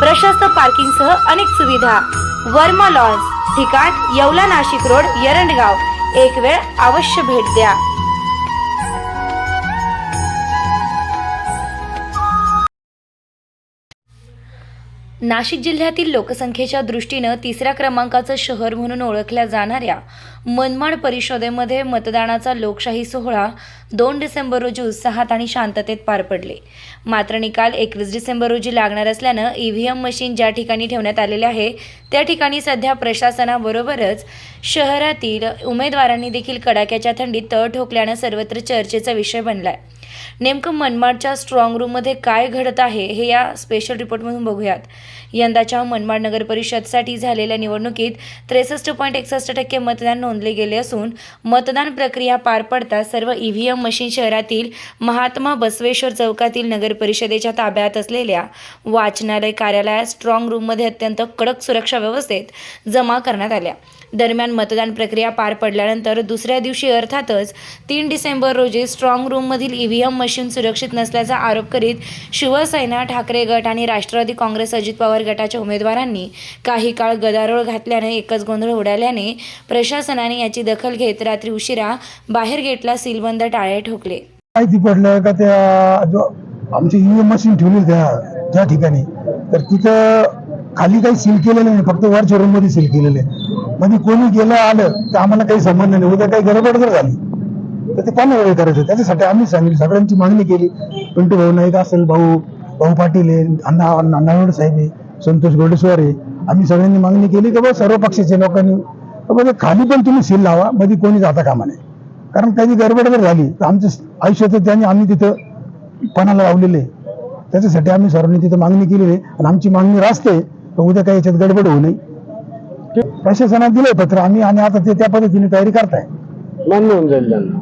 प्रशस्त पार्किंगसह अनेक सुविधा. वर्मा लॉन्स ठिकाण येवला नाशिक रोड येरंडगाव. एक वेळ अवश्य भेट द्या. नाशिक जिल्ह्यातील लोकसंख्येच्या दृष्टीनं तिसऱ्या क्रमांकाचं शहर म्हणून ओळखल्या जाणाऱ्या मनमाड परिषदेमध्ये मतदानाचा लोकशाही सोहळा दोन डिसेंबर रोजी उत्साहात आणि शांततेत पार पडले. मात्र निकाल एकवीस डिसेंबर रोजी लागणार असल्यानं ईव्हीएम मशीन ज्या ठिकाणी ठेवण्यात आलेले आहे त्या ठिकाणी सध्या प्रशासनाबरोबरच शहरातील उमेदवारांनी देखील कडाक्याच्या थंडीत तळ ठोकल्यानं सर्वत्र चर्चेचा विषय बनलाय. नेमकं मनमाडच्या स्ट्रॉंग रूममध्ये काय घडत आहे हे या स्पेशल रिपोर्टमधून बघूयात. यंदाच्या मनमाड नगर परिषदसाठी झालेल्या निवडणुकीत त्रेसष्ट पॉईंट एकसष्ट टक्के मतदान नोंदले गेले असून मतदान प्रक्रिया पार पडता सर्व ईव्हीएम मशीन शहरातील महात्मा बसवेश्वर चौकातील नगर परिषदेच्या ताब्यात असलेल्या वाचनालय कार्यालयात स्ट्रॉंग रूममध्ये अत्यंत कडक सुरक्षा व्यवस्थेत जमा करण्यात आल्या. दरम्यान मतदान प्रक्रिया पार पडल्यानंतर दुसऱ्या दिवशी अर्थातच तीन डिसेंबर रोजी स्ट्रॉंग रूममधील ईव्हीएम मशीन सुरक्षित नसल्याचा आरोप करीत शिवसेना ठाकरे गट आणि राष्ट्रवादी काँग्रेस अजित पवार गटाच्या उमेदवारांनी काही काळ गदारोळ घातल्याने एकच गोंधळ उडाल्याने प्रशासनाने याची दखल घेत रात्री उशिरा बाहेर गेटला सीलबंद टाळे ठोकले. माहिती पडलं का त्या जो आमची ईव्हीएम मशीन ठेवली त्या ज्या ठिकाणी. तर तिथं खाली काही सील केलेलं नाही फक्त वरच्या रूममध्ये सील आहे. म्हणजे कोणी गेलं आलं तर आम्हाला काही संबंध नाही. उद्या काही गडबड जर झाली. तर ते कोणा वेळ करायचं. त्याच्यासाठी आम्ही सांगितलं. सगळ्यांची मागणी केली. पिंटू भाऊ नाईक असेल भाऊ भाऊ पाटील आहे अण्णा अण्णावड साहेब आहे संतोष गोडेश्वर आहे. आम्ही सगळ्यांनी मागणी केली की बा सर्व पक्षाच्या लोकांनी म्हणजे खाली पण तुम्ही सील लावा मध्ये कोणी जाता कामा नाही कारण काही गडबड जर झाली तर आमचं आयुष्यात त्यांनी आम्ही तिथं पणाला लावलेले त्याच्यासाठी आम्ही सर्वांनी तिथं मागणी केलेली आहे. आणि आमची मागणी रास्ते तर उद्या काही याच्यात गडबड होऊ नये. प्रशासनात दिलंय पत्र आम्ही आणि आता ते त्या पद्धतीने तयारी करताय. मान्य होऊन जाईल त्यांना.